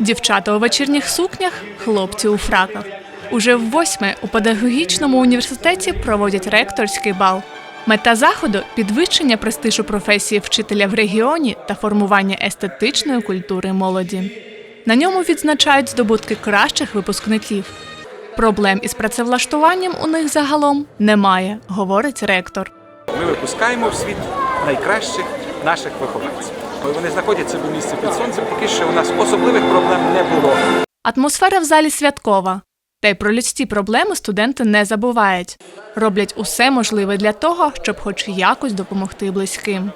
Дівчата у вечірніх сукнях, хлопці у фраках. Уже в восьме у педагогічному університеті проводять ректорський бал. Мета заходу підвищення престижу професії вчителя в регіоні та формування естетичної культури молоді. На ньому відзначають здобутки кращих випускників. Проблем із працевлаштуванням у них загалом немає, говорить ректор. Ми випускаємо в світ найкращих наших вихованців. Вони знаходять себе в місці під сонцем, поки що у нас особливих проблем не було. Атмосфера в залі святкова. Та й про людські проблеми студенти не забувають. Роблять усе можливе для того, щоб хоч якось допомогти близьким.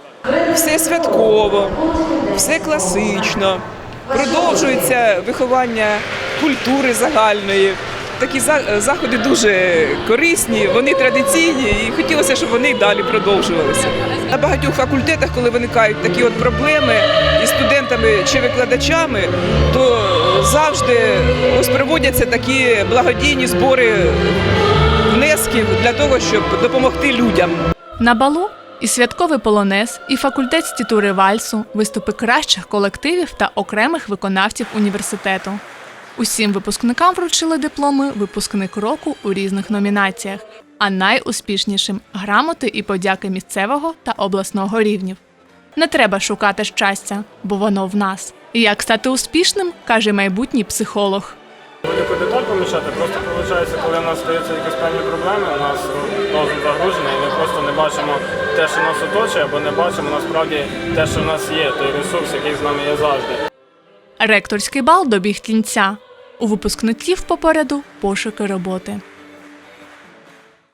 все святково, все класично. Продовжується виховання культури загальної. Такі заходи дуже корисні, вони традиційні, і хотілося, щоб вони й далі продовжувалися. На багатьох факультетах, коли виникають такі от проблеми із студентами чи викладачами, то завжди ось проводяться такі благодійні збори внесків для того, щоб допомогти людям. На балу і святковий полонез, і факультет з тітури вальсу, виступи кращих колективів та окремих виконавців університету. Усім випускникам вручили дипломи випускник року у різних номінаціях, а найуспішнішим грамоти і подяки місцевого та обласного рівнів. Не треба шукати щастя, бо воно в нас. Як стати успішним, каже майбутній психолог. Будь-яку деталь помічати, просто виходить, коли в нас стаються якісь певні проблеми, у нас розум загружений, і ми просто не бачимо те, що нас оточує, або не бачимо насправді те, що в нас є, той ресурс, який з нами є завжди. Ректорський бал добіг кінця. У випускників попереду пошуки роботи.